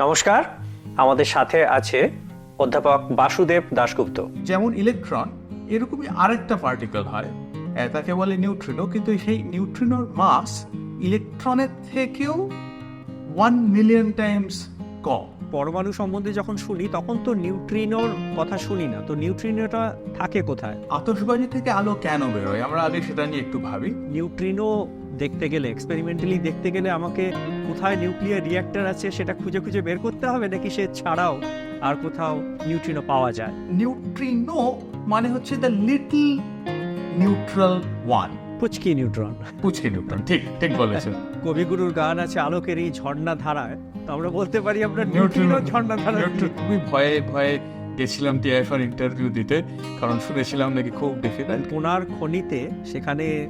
নমস্কার আমাদের সাথে আছে অধ্যাপক বাসুদেব দাশগুপ্ত। যেমন ইলেকট্রন এরকমই আরেকটা পার্টিকেল হয়। আহ, তাকে বলে নিউট্রিনো কিন্তু সেই নিউট্রিনোর মাস ইলেকট্রনের থেকেও ওয়ান মিলিয়ন টাইমস কম। পরমাণু সম্বন্ধে যখন শুনি তখন তো নিউট্রিনোর কথা শুনি না। তো নিউট্রিনোটা থাকে কোথায়? আতশবাজি থেকে আলো কেন বেরোয়? আমরা আগে সেটা নিয়ে একটু ভাবি। নিউট্রিনো দেখতে গেলে এক্সপেরিমেন্টালি দেখতে গেলে আমাকে কোথায় নিউক্লিয়ার রিঅ্যাক্টর আছে সেটা খুঁজে খুঁজে বের করতে হবে নাকি সে ছাড়াও আর কোথাও নিউট্রিনো পাওয়া যায়? নিউট্রিনো মানে হচ্ছে দ্য লিটল নিউট্রাল ওয়ান পুচকি নিউট্রন পুচকি নিউট্রন ঠিক ঠিক বলেছেন কবিগুরুর গান আছে আলোকের এই ঝর্ণা ধারায়। তো আমরা বলতে পারি আমরা নিউট্রিনো ঝর্ণা ধারা খুবই ভয়ে ভয়ে গেছিলাম টিআইএফআর ইন্টারভিউ দিতে কারণ শুনেছিলাম নাকি খুব ডিফিকাল্ট ওনার খনিতে সেখানে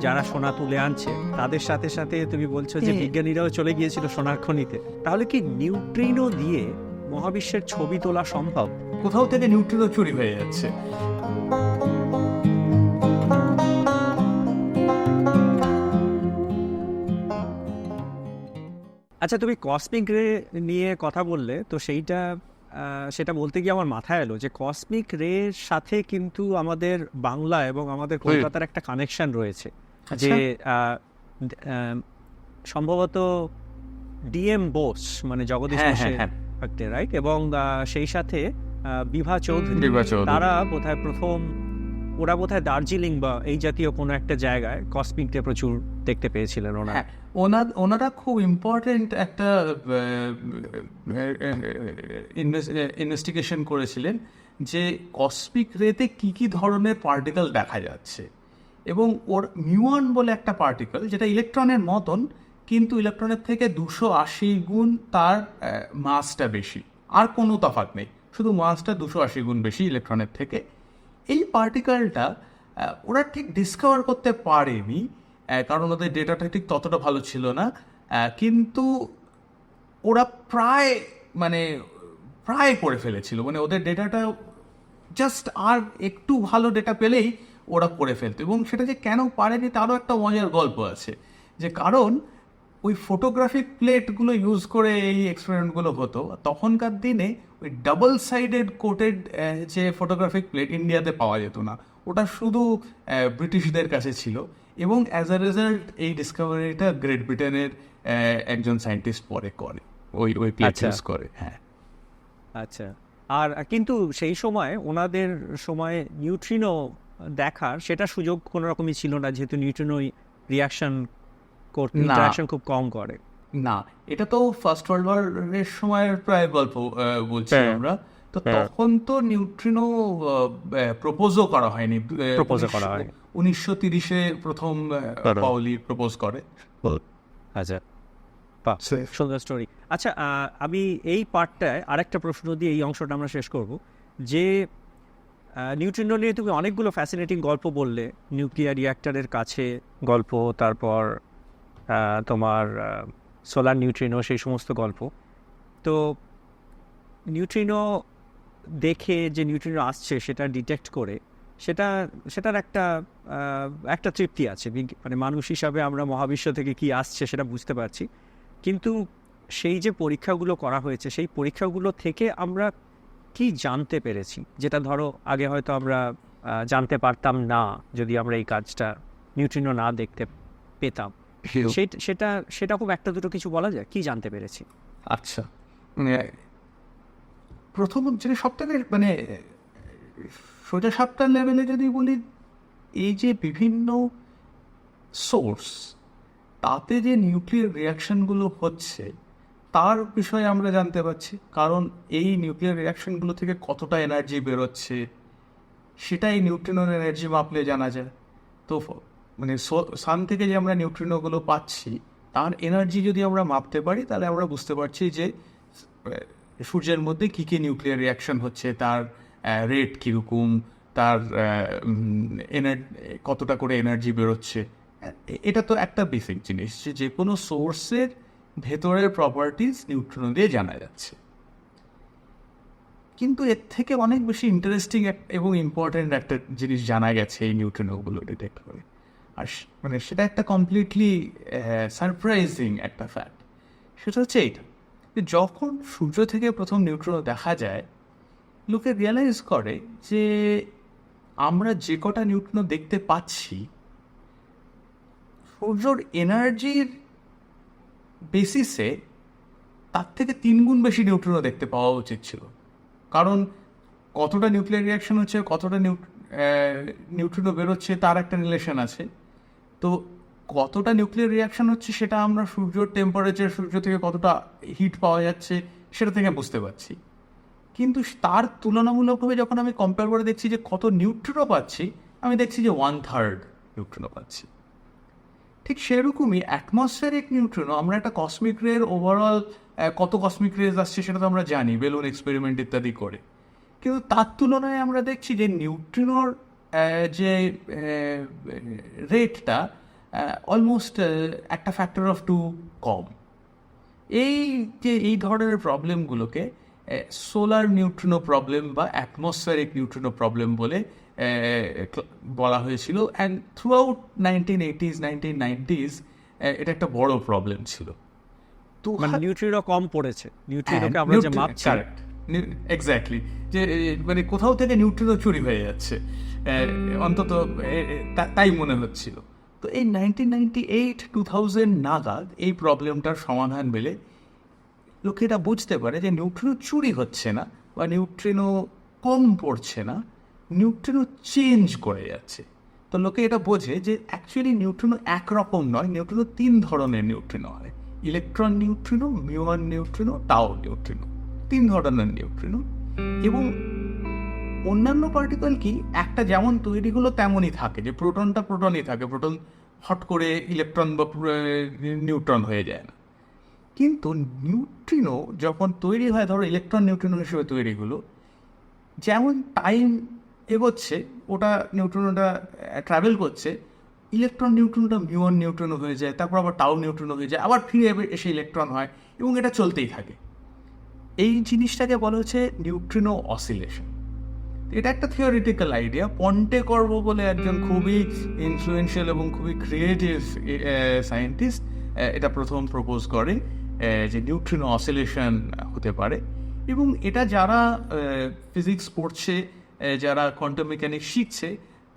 যারা সোনা তুলে আনছে তাদের সাথে সাথে তুমি বলছো যে। বিজ্ঞানীরাও চলে গিয়েছিল সোনার খনিতে। তাহলে কি নিউট্রিনো দিয়ে মহাবিশ্বের ছবি তোলা সম্ভব? কোথাও থেকে নিউট্রিনো চুরি হয়ে যাচ্ছে। আচ্ছা তুমি কসমিক রে নিয়ে কথা বললে তো সেইটা আহ, সেটা বলতে গিয়ে আমার মাথায় এলো যে কসমিক রের সাথে কিন্তু আমাদের বাংলা এবং আমাদের কলকাতার একটা কানেকশন রয়েছে। যে দ- সম্ভবত ডিএম বোস মানে জগদীশ হ্যাঁ, বোসের হ্যাঁ, রাইট এবং সেই সাথে বিভা চৌধুরী তারা বোধহয় প্রথম ওরা বোধহয় দার্জিলিং বা এই জাতীয় কোনো একটা জায়গায় কসমিক রে প্রচুর দেখতে পেয়েছিলেন ওনারা। হ্যাঁ ওনার ওনারা খুব ইম্পর্টেন্ট একটা ইনভেস্টিগেশন করেছিলেন যে কসমিক রেতে কি কি ধরনের পার্টিকেল দেখা যাচ্ছে। এবং ওর মিউন বলে একটা পার্টিকেল যেটা ইলেকট্রনের মতন, কিন্তু ইলেকট্রনের থেকে দুশো আশি গুণ তার মাসটা বেশি। আর কোনো তফাৎ নেই। শুধু মাসটা দুশো আশি গুণ বেশি ইলেকট্রনের থেকে। এই পার্টিকেলটা ওরা ঠিক ডিসকভার করতে পারেনি কারণ ওদের ডেটাটা ঠিক ততটা ভালো ছিল না। কিন্তু ওরা প্রায় মানে প্রায় করে ফেলেছিল। মানে ওদের ডেটাটা জাস্ট আর একটু ভালো ডেটা পেলেই ওরা করে ফেলতো। এবং সেটা যে কেন পারেনি তারও একটা মজার গল্প আছে। যে কারণ ওই ফটোগ্রাফিক প্লেটগুলো ইউজ করে এই এক্সপেরিমেন্টগুলো হতো। তখনকার দিনে ওই ডাবল সাইডেড কোটেড যে ফটোগ্রাফিক প্লেট ইন্ডিয়াতে পাওয়া যেত না ওটা শুধু ব্রিটিশদের কাছে ছিল। এবং অ্যাজ আ রেজাল্ট এই ডিসকভারিটা গ্রেট ব্রিটেনের একজন সায়েন্টিস্ট পরে করে। ওই ওই প্লেট আচ্ছা। ইউজ করে হ্যাঁ। আচ্ছা। আর কিন্তু সেই সময় ওনাদের সময় নিউট্রিনো দেখার সেটা সুযোগ কোনো রকমই ছিল না যেহেতু নিউট্রিনো রিয়াকশন করতে ইন্টারাকশন খুব কম করে না এটা তো ফার্স্ট ওয়ার্ল্ড ওয়ারের সময়ের প্রায় গল্প বলছি হ্যাঁ। আমরা তো হ্যাঁ। তখন তো নিউট্রিনো প্রপোজও করা হয়নি ও করা হয়নি। উনিশশো তিরিশে প্রথম. পাউলি প্রপোজ করে আচ্ছা সুন্দর স্টোরি আচ্ছা আহ, আমি এই পার্টটায় আরেকটা প্রশ্ন দিয়ে এই অংশটা আমরা শেষ করব যে নিউট্রিনো নিয়ে তুমি অনেকগুলো ফ্যাসিনেটিং গল্প বললে। নিউক্লিয়ার রিয়াক্টরের কাছে গল্প, তারপর তোমার সোলার নিউট্রিনো সেই সমস্ত গল্প। তো নিউট্রিনো দেখে যে নিউট্রিনো আসছে, সেটা ডিটেক্ট করে, সেটা, সেটার একটা একটা তৃপ্তি আছে। মানে মানুষ হিসাবে আমরা মহাবিশ্ব থেকে কি আসছে সেটা বুঝতে পারছি। কিন্তু সেই যে পরীক্ষাগুলো করা হয়েছে, সেই পরীক্ষাগুলো থেকে আমরা কি জানতে পেরেছি? যেটা ধরো আগে হয়তো আমরা আহ, জানতে পারতাম না যদি আমরা এই কাজটা নিউট্রিনো না দেখতে পেতাম। সেটা সেটা খুব একটা দুটো কিছু বলা যায়? কি জানতে পেরেছি? আচ্ছা। মানে প্রথম যেটা সব থেকে মানে সোজা সাপটার লেভেলে যদি বলি এই যে বিভিন্ন সোর্স তাতে যে নিউক্লিয়ার রিয়াকশনগুলো হচ্ছে তার বিষয়ে আমরা জানতে পারছি, কারণ এই নিউক্লিয়ার রিয়াকশনগুলো থেকে কতটা এনার্জি বেরোচ্ছে, সেটাই নিউট্রিনোর এনার্জি মাপলে জানা যায়। তো মানে সান থেকে যে আমরা নিউট্রিনোগুলো পাচ্ছি, তার এনার্জি যদি আমরা মাপতে পারি, তাহলে আমরা বুঝতে পারছি যে সূর্যের মধ্যে কী কী নিউক্লিয়ার রিয়াকশন হচ্ছে, তার রেট কীরকম, তার এনার কতটা করে এনার্জি বেরোচ্ছে। এটা তো একটা বেসিক জিনিস যে যে কোনো সোর্সের ভেতরের প্রপার্টিস নিউট্রিনো দিয়ে জানা যাচ্ছে। কিন্তু এর থেকে অনেক বেশি ইন্টারেস্টিং এবং ইম্পর্ট্যান্ট একটা জিনিস জানা গেছে এই নিউট্রিনোগুলো ডিটেক্ট করে। আর মানে সেটা একটা কমপ্লিটলি সারপ্রাইজিং একটা ফ্যাক্ট সেটা হচ্ছে এইটা, যে যখন সূর্য থেকে প্রথম নিউট্রনও দেখা যায়, লোকে রিয়েলাইজ করে যে আমরা যে কটা নিউট্রনও দেখতে পাচ্ছি, সূর্যর এনার্জির বেসিসে তার থেকে তিন গুণ বেশি নিউট্রনও দেখতে পাওয়া উচিত ছিল। কারণ কতটা নিউক্লিয়ার রিয়াকশন হচ্ছে, কতটা নিউট্রিনো বেরোচ্ছে, তার একটা রিলেশন আছে। তো কতটা নিউক্লিয়ার রিয়াকশন হচ্ছে সেটা আমরা সূর্যর টেম্পারেচার সূর্য থেকে কতটা হিট পাওয়া যাচ্ছে সেটা থেকে বুঝতে পারছি। কিন্তু তার তুলনামূলকভাবে যখন আমি কম্পেয়ার করে দেখছি যে কত নিউট্রিনো পাচ্ছি, আমি দেখছি যে ওয়ান থার্ড নিউট্রিনো পাচ্ছি। ঠিক সেরকমই অ্যাটমসফিয়ারিক নিউট্রিনো আমরা একটা কসমিক রের ওভারঅল কত কসমিক রেজ আসছে সেটা তো আমরা জানি, বেলুন এক্সপেরিমেন্ট ইত্যাদি করে। কিন্তু তার তুলনায় আমরা দেখছি যে নিউট্রিনোর যে রেটটা অলমোস্ট একটা ফ্যাক্টর অফ টু কম। এই যে, এই ধরনের প্রবলেমগুলোকে সোলার নিউট্রিনো প্রবলেম বা অ্যাটমসফিয়ারিক নিউট্রিনো প্রবলেম বলে বলা হয়েছিল। And throughout nineteen eighties nineteen nineties এটা একটা বড় প্রবলেম ছিল। তো মানে নিউট্রিনো কম পড়েছে। নিউট্রিনোকে আমরা যে মাপছি। এক্স্যাক্টলি যে মানে কোথাও থেকে নিউট্রিনো চুরি হয়ে যাচ্ছে। অন্তত তাই মনে হচ্ছিল। তো এই nineteen ninety eight two thousand নাগাদ এই প্রবলেমটার সমাধান মেলে লোকে এটা বুঝতে পারে যে নিউট্রিনো চুরি হচ্ছে না বা নিউট্রিনো কম পড়ছে না, নিউট্রিনো চেঞ্জ করে যাচ্ছে। তো লোকে এটা বোঝে যে অ্যাকচুয়ালি নিউট্রিনো একরকম নয়, নিউট্রিনো তিন ধরনের নিউট্রিনো হয়। Electron neutrino muon neutrino, tau neutrino, তিন ধরনের নিউট্রিনো। এবং অন্যান্য পার্টিকেল কি? একটা যেমন তৈরি হলো তেমনই থাকে, যে প্রোটনটা প্রোটনই থাকে প্রোটন হট করে ইলেকট্রন বা নিউট্রন হয়ে যায় না। কিন্তু নিউট্রিনো যখন তৈরি হয় ধরো ইলেকট্রন নিউট্রিনো হিসেবে তৈরি হলো যেমন টাইম এগোচ্ছে ওটা নিউট্রনোটা ট্রাভেল করছে ইলেকট্রন নিউট্রনটা মিউন নিউট্রনো হয়ে যায় তারপর আবার টাউ নিউট্রনো হয়ে যায় আবার ফিরে এসে ইলেকট্রন হয় এবং এটা চলতেই থাকে। এই জিনিসটাকে বলা হচ্ছে নিউট্রিনো অসিলেশন এটা একটা থিওরিটিক্যাল আইডিয়া পন্টে করব বলে একজন খুবই ইনফ্লুয়েন্সিয়াল এবং খুবই ক্রিয়েটিভ সায়েন্টিস্ট এটা প্রথম প্রপোজ করে যে নিউট্রিনো অসিলেশন হতে পারে। এবং এটা যারা ফিজিক্স পড়ছে যারা কোয়ান্টাম মেকানিক্স শিখছে,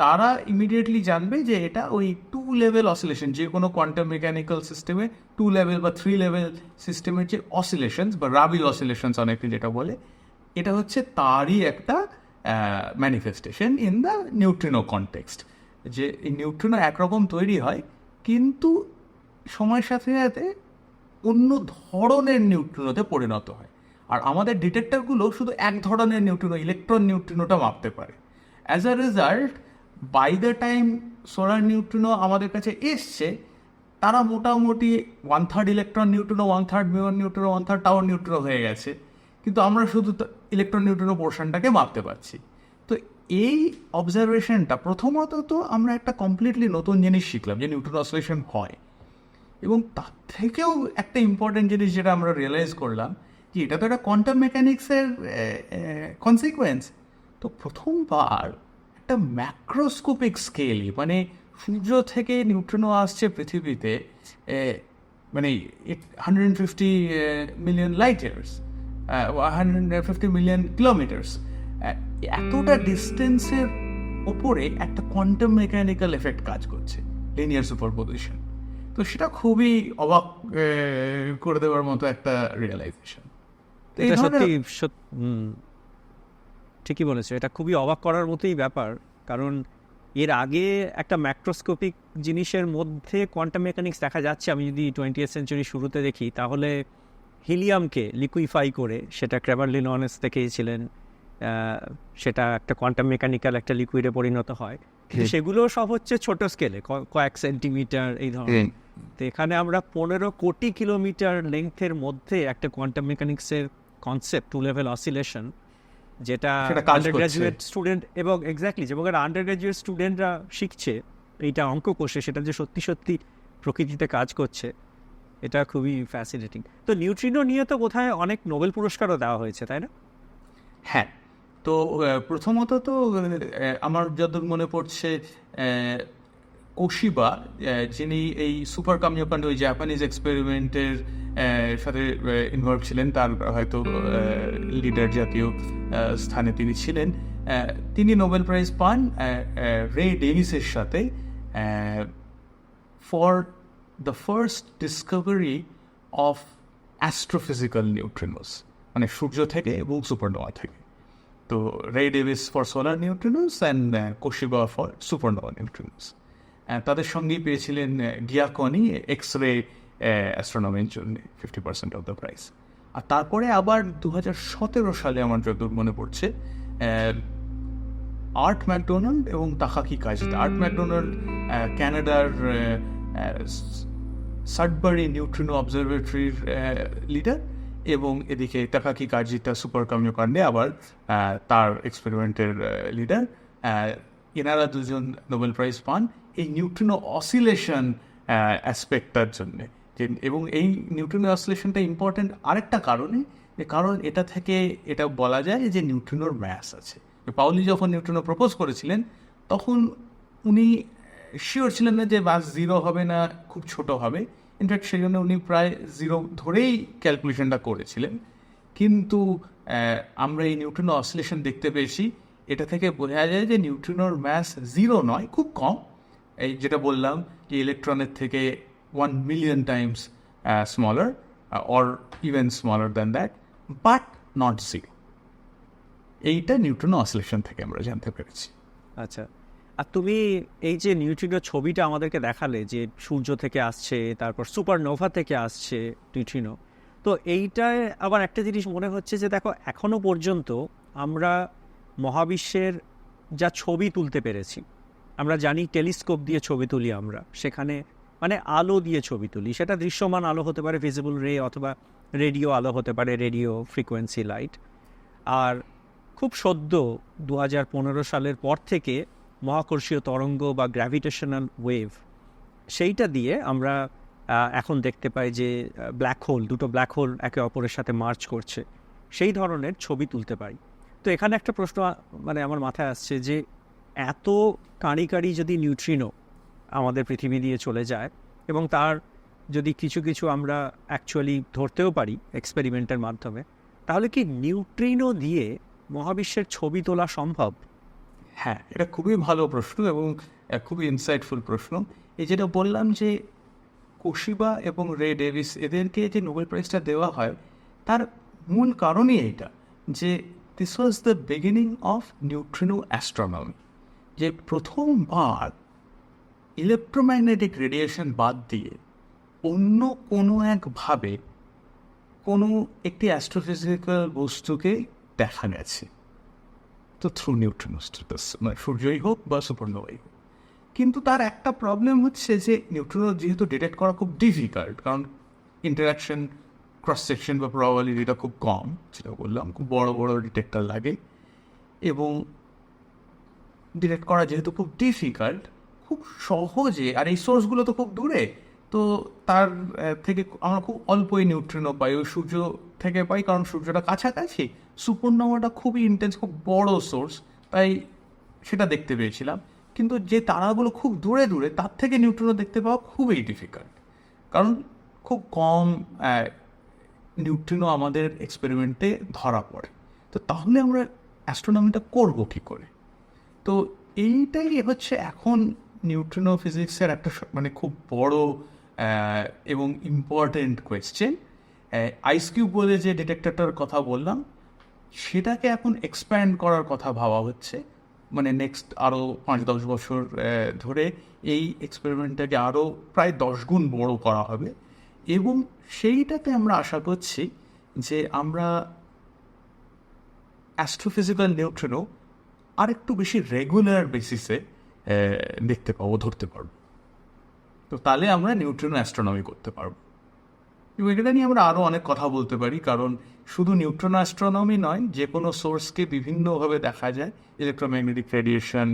তারা ইমিডিয়েটলি জানবে যে এটা ওই টু লেভেল অসিলেশন যে কোনো কোয়ান্টাম মেকানিক্যাল সিস্টেমে টু লেভেল বা থ্রি লেভেল সিস্টেমের যে অসিলেশনস বা রাবিল অসিলেশনস অনেকে যেটা বলে, এটা হচ্ছে তারই একটা manifestation in the neutrino context যে নিউট্রিনো একরকম তৈরি হয়, কিন্তু সময়ের সাথে সাথে অন্য ধরনের নিউট্রিনোতে পরিণত হয়। আর আমাদের ডিটেক্টরগুলো শুধু এক ধরনের নিউট্রিনো, ইলেকট্রন নিউট্রিনোটা মাপতে পারে। As a result by the time solar neutrino আমাদের কাছে এসছে, তারা মোটামুটি one third electron neutrino one third muon neutrino one third tau neutrino হয়ে গেছে। কিন্তু আমরা শুধু ইলেকট্রন নিউট্রিনো পোর্শনটাকে মাপতে পারছি। তো এই অবজারভেশনটা প্রথমত তো আমরা একটা কমপ্লিটলি নতুন জিনিস শিখলাম যে নিউট্রন অসিলেশন হয়। এবং তার থেকেও একটা ইম্পর্টেন্ট জিনিস যেটা আমরা রিয়েলাইজ করলাম, যে এটা তো একটা কোয়ান্টাম মেকানিক্সের কনসিকুয়েন্স তো প্রথমবার একটা ম্যাক্রোস্কোপিক স্কেলে মানে সূর্য থেকে নিউট্রনো আসছে পৃথিবীতে মানে hundred fifty million light years hundred fifty million kilometres এতটা ডিস্টেন্সের ওপরে একটা কোয়ান্টাম মেকানিক্যাল এফেক্ট কাজ করছে লিনিয়ার সুপারপোজিশন তো সেটা খুবই অবাক করে দেওয়ার মতো একটা রিয়েলাইজেশন সত্যি ঠিকই বলেছ। এটা খুবই অবাক করার মতোই ব্যাপার কারণ এর আগে একটা ম্যাক্রোস্কোপিক জিনিসের মধ্যে কোয়ান্টাম মেকানিক্স দেখা যাচ্ছে। আমি যদি টোয়েন্টি সেঞ্চুরি শুরুতে দেখি তাহলে হিলিয়ামকে লিকুইফাই করে সেটা ক্রেভারলি ননেস থেকেই ছিলেন আহ, সেটা একটা কোয়ান্টাম মেকানিক্যাল একটা লিকুইডে পরিণত হয়। সেগুলো সব হচ্ছে ছোট স্কেলে কয়েক সেন্টিমিটার এই ধরনের। তো এখানে আমরা পনেরো কোটি কিলোমিটার লেংথের মধ্যে একটা কোয়ান্টাম মেকানিক্সের কনসেপ্ট টু লেভেল অসিলেশন যেটা আন্ডার গ্রাজুয়েট স্টুডেন্ট এবং এক্স্যাক্টলি এবং আন্ডার গ্রাজুয়েট স্টুডেন্টরা শিখছে এইটা অঙ্ক কোষে সেটা যে সত্যি সত্যি প্রকৃতিতে কাজ করছে এটা খুবই ফ্যাসিনেটিং তো নিউট্রিনো নিয়ে তো কোথায় অনেক নোবেল পুরস্কারও দেওয়া হয়েছে তাই না? হ্যাঁ তো প্রথমত তো আমার যত মনে পড়ছে কোশিবা যিনি এই সুপার কামিওকান্ড ওই জাপানিজ এক্সপেরিমেন্টের সাথে ইনভলভ ছিলেন, তার হয়তো লিডার জাতীয় স্থানে তিনি ছিলেন। তিনি নোবেল প্রাইজ পান রে ডেভিসের সাথে for the first discovery of astrophysical neutrinos মানে সূর্য থেকে এবং সুপারনোয়া থেকে। তো Ray Davis for solar neutrinos and Koshiba for supernova neutrinos তাদের সঙ্গেই পেয়েছিলেন গিয়াকনি এক্স রে অ্যাস্ট্রোনমির জন্য fifty percent of the prize আর তারপরে আবার দু হাজার সতেরো সালে আমার যতদূর মনে পড়ছে আর্ট ম্যাকডোনাল্ড এবং তাকাকি কাজিতা। আর্ট ম্যাকডোনাল্ড ক্যানাডার সাডবারি নিউট্রিনো অবজারভেটরির লিডার এবং এদিকে তাকাকি কাজিতা সুপার কামিওকান্ডে আবার তার এক্সপেরিমেন্টের লিডার এনারা দুজন নোবেল প্রাইজ পান। এই নিউট্রিনো অসিলেশন অ্যাসপেক্টটার জন্যে। যে, এবং এই নিউট্রিনো অসিলেশনটা ইম্পর্ট্যান্ট আরেকটা কারণে, যে কারণ এটা থেকে এটা বলা যায় যে নিউট্রিনোর ম্যাস আছে। পাউলি যখন নিউট্রিনো প্রপোজ করেছিলেন, তখন উনি শিওর ছিলেন না যে বাস জিরো হবে না, খুব ছোট হবে। ইনফ্যাক্ট সেই জন্য উনি প্রায় জিরো ধরেই ক্যালকুলেশনটা করেছিলেন। কিন্তু আমরা এই নিউট্রিনো অসিলেশন দেখতে পেয়েছি। এটা থেকে বোঝা যায় যে নিউট্রিনোর ম্যাস জিরো নয়, খুব কম। এই যেটা বললাম যে ইলেকট্রনের থেকে one million times smaller or even smaller than that but not zero এইটা নিউট্রন অসিলেশন থেকে আমরা জানতে পেরেছি। আচ্ছা। আর তুমি এই যে নিউট্রিনো ছবিটা আমাদেরকে দেখালে যে সূর্য থেকে আসছে, তারপর সুপারনোভা থেকে আসছে নিউট্রিনো তো এইটায় আবার একটা জিনিস মনে হচ্ছে যে দেখো, এখনও পর্যন্ত আমরা মহাবিশ্বের যা ছবি তুলতে পেরেছি আমরা জানি টেলিস্কোপ দিয়ে ছবি তুলি আমরা। সেখানে মানে আলো দিয়ে ছবি তুলি। সেটা দৃশ্যমান আলো হতে পারে ভিজিবল রে অথবা রেডিও আলো হতে পারে রেডিও ফ্রিকোয়েন্সি লাইট আর খুব সদ্য দু হাজার পনেরো সালের পর থেকে মহাকর্ষীয় তরঙ্গ বা গ্র্যাভিটেশনাল ওয়েভ সেইটা দিয়ে আমরা এখন দেখতে পাই যে ব্ল্যাক হোল দুটো ব্ল্যাক হোল একে অপরের সাথে মার্চ করছে। সেই ধরনের ছবি তুলতে পারি। তো এখানে একটা প্রশ্ন মানে আমার মাথায় আসছে যে এত কাঁড়ি কাঁড়ি যদি নিউট্রিনো আমাদের পৃথিবী দিয়ে চলে যায় এবং তার যদি কিছু কিছু আমরা অ্যাকচুয়ালি ধরতেও পারি এক্সপেরিমেন্টের মাধ্যমে, তাহলে কি নিউট্রিনো দিয়ে মহাবিশ্বের ছবি তোলা সম্ভব? হ্যাঁ এটা খুবই ভালো প্রশ্ন এবং খুবই ইনসাইটফুল প্রশ্ন। এই যেটা বললাম যে কোশিবা এবং রে ডেভিস এদেরকে যে নোবেল প্রাইজটা দেওয়া হয়, তার মূল কারণই এটা যে this was the beginning of neutrino astronomy যে প্রথমবার ইলেকট্রোম্যাগনেটিক রেডিয়েশন বাদ দিয়ে অন্য কোনো একভাবে কোনো একটি অ্যাস্ট্রোফিজিক্যাল বস্তুকে দেখা গেছে। তো থ্রু নিউট্রিনোস মানে সূর্যই হোক বা সুপারনোভাই হোক। কিন্তু তার একটা প্রবলেম হচ্ছে যে নিউট্রিনো যেহেতু ডিটেক্ট করা খুব ডিফিকাল্ট কারণ ইন্টারাকশন ক্রস সেকশন বা প্রবাবিলিটিটা খুব কম, যেটা বললাম, খুব বড় বড় ডিটেক্টর লাগে। এবং ডিটেক্ট করা যেহেতু খুব ডিফিকাল্ট খুব সহজে, আর এই সোর্সগুলো তো খুব দূরে, তো তার থেকে আমরা খুব অল্পই নিউট্রিনো পাই। ওই সূর্য থেকে পাই, কারণ সূর্যটা কাছাকাছি। সুপর্ণমাটা খুবই ইন্টেন্স খুব বড় সোর্স তাই সেটা দেখতে পেয়েছিলাম। কিন্তু যে তারাগুলো খুব দূরে দূরে, তার থেকে নিউট্রিনো দেখতে পাওয়া খুবই ডিফিকাল্ট কারণ খুব কম নিউট্রিনো আমাদের এক্সপেরিমেন্টে ধরা পড়ে। তো তাহলে আমরা অ্যাস্ট্রোনমিটা করব কী করে? তো এইটাই হচ্ছে এখন নিউট্রিনো ফিজিক্সের একটা মানে খুব বড় এবং ইম্পর্টেন্ট কোয়েশ্চেন আইস কিউব বলে যে ডিটেক্টরটার কথা বললাম, সেটাকে এখন এক্সপ্যান্ড করার কথা ভাবা হচ্ছে। মানে নেক্সট আরও পাঁচ দশ বছর ধরে এই এক্সপেরিমেন্টটাকে আরও প্রায় দশ গুণ বড় করা হবে। এবং সেইটাতে আমরা আশা করছি যে আমরা অ্যাস্ট্রোফিজিক্যাল নিউট্রিনো আর একটু বেশি রেগুলার বেসিসে দেখতে পাবো, ধরতে পারব। তো তাহলে আমরা নিউট্রিনো অ্যাস্ট্রোনমি করতে পারব। এবং এটা নিয়ে আমরা আরও অনেক কথা বলতে পারি, কারণ শুধু নিউট্রন অ্যাস্ট্রোনমি নয়, যে কোনো সোর্সকে বিভিন্নভাবে দেখা যায় ইলেকট্রোম্যাগনেটিক রেডিয়েশন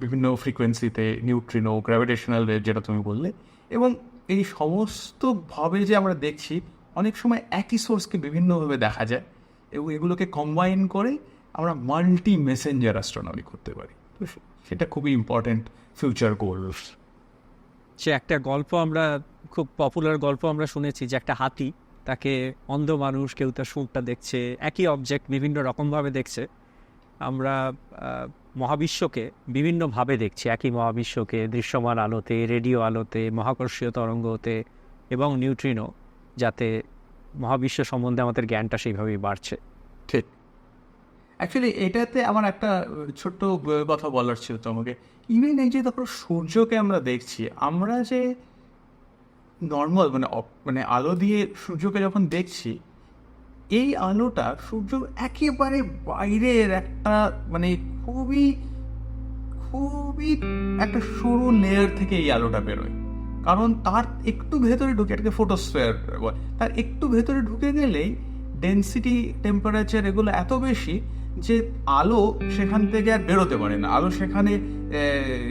বিভিন্ন ফ্রিকোয়েন্সিতে নিউট্রিনো গ্র্যাভিটেশনাল ওয়েভ যেটা তুমি বললে, এবং এই সমস্তভাবে যে আমরা দেখছি, অনেক সময় একই সোর্সকে বিভিন্নভাবে দেখা যায়, এবং এগুলোকে কম্বাইন করে আমরা মাল্টি মেসেঞ্জার অ্যাস্ট্রোনমি করতে পারি। তো সেটা খুবই ইম্পর্টেন্ট ফিউচার গোলস সে একটা গল্প আমরা খুব পপুলার গল্প আমরা শুনেছি যে একটা হাতি তাকে অন্ধ মানুষ কেউ তার সুরটা দেখছে একই অবজেক্ট বিভিন্ন রকমভাবে দেখছে। আমরা মহাবিশ্বকে বিভিন্নভাবে দেখছি একই মহাবিশ্বকে দৃশ্যমান আলোতে রেডিও আলোতে মহাকর্ষীয় তরঙ্গতে এবং নিউট্রিনো যাতে মহাবিশ্ব সম্বন্ধে আমাদের জ্ঞানটা সেইভাবেই বাড়ছে। ঠিক। অ্যাকচুয়ালি এটাতে আমার একটা ছোট্ট কথা বলার ছিল তোমাকে। ইভেন এই যে দেখো, সূর্যকে আমরা দেখছি, আমরা যে নর্মাল মানে মানে আলো দিয়ে সূর্যকে যখন দেখছি, এই আলোটা সূর্য একেবারে বাইরের একটা মানে খুবই খুবই একটা সরু লেয়ার থেকে এই আলোটা বেরোয়। কারণ তার একটু ভেতরে ঢুকে, এটাকে ফটোস্ফিয়ার তার একটু ভেতরে ঢুকে গেলেই ডেন্সিটি টেম্পারেচার এগুলো এত বেশি যে আলো সেখান থেকে আর বেরোতে পারে না। আলো সেখানে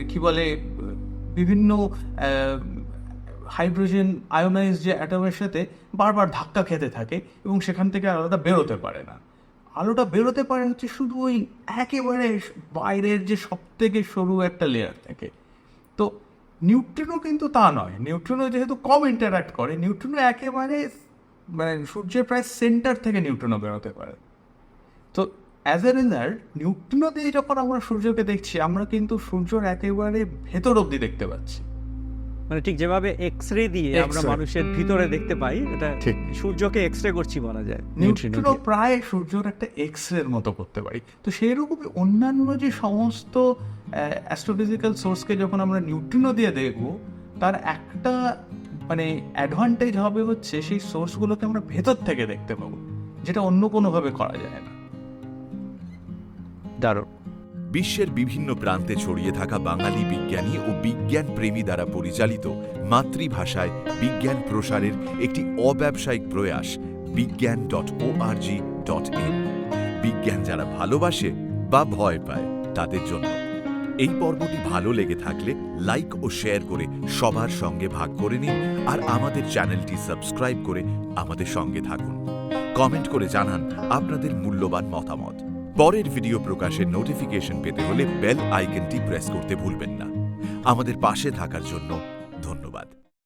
কি বলে, বিভিন্ন হাইড্রোজেন, আয়োনাইজ যে অ্যাটমের সাথে বারবার ধাক্কা খেতে থাকে এবং সেখান থেকে আলোটা বেরোতে পারে না। আলোটা বেরোতে পারে হচ্ছে শুধু ওই একেবারে বাইরের যে সব থেকে সরু একটা লেয়ার থেকে। তো নিউট্রিনো কিন্তু তা নয়। নিউট্রিনো যেহেতু কম ইন্টারাক্ট করে, নিউট্রিনো একেবারে মানে সূর্যের প্রায় সেন্টার থেকে নিউট্রিনো বেরোতে পারে। অ্যাজ এ রেজাল্ট নিউট্রিনো দিয়ে যখন আমরা সূর্যকে দেখছি আমরা কিন্তু সূর্যর একেবারে ভেতর অবধি দেখতে পাচ্ছি। মানে ঠিক যেভাবে এক্স রে দিয়ে আমরা মানুষের ভিতরে দেখতে পাই এটা ঠিক। সূর্যকে এক্স রে করছি বলা যায় নিউট্রিনো প্রায় সূর্যর একটা এক্স রের মতো করতে পারি। তো সেই রকমই অন্যান্য যে সমস্ত অ্যাস্ট্রোফিজিক্যাল সোর্সকে যখন আমরা নিউট্রিনো দিয়ে দেখব তার একটা মানে অ্যাডভান্টেজ হবে হচ্ছে সেই সোর্সগুলোকে আমরা ভেতর থেকে দেখতে পাবো যেটা অন্য কোনোভাবে করা যায় না। দারুণ। বিশ্বের বিভিন্ন প্রান্তে ছড়িয়ে থাকা বাঙালি বিজ্ঞানী ও বিজ্ঞান প্রেমী দ্বারা পরিচালিত মাতৃভাষায় বিজ্ঞান প্রসারের একটি অব্যবসায়িক প্রয়াস, বিজ্ঞান ডট ওআরজি ডট ইন বিজ্ঞান যারা ভালোবাসে বা ভয় পায়, তাদের জন্য। এই পর্বটি ভালো লেগে থাকলে লাইক ও শেয়ার করে সবার সঙ্গে ভাগ করে নিন আর আমাদের চ্যানেলটি সাবস্ক্রাইব করে আমাদের সঙ্গে থাকুন। কমেন্ট করে জানান আপনাদের মূল্যবান মতামত। পরের ভিডিও প্রকাশের নোটিফিকেশন পেতে হলে বেল আইকনটি প্রেস করতে ভুলবেন না। আমাদের পাশে থাকার জন্য ধন্যবাদ।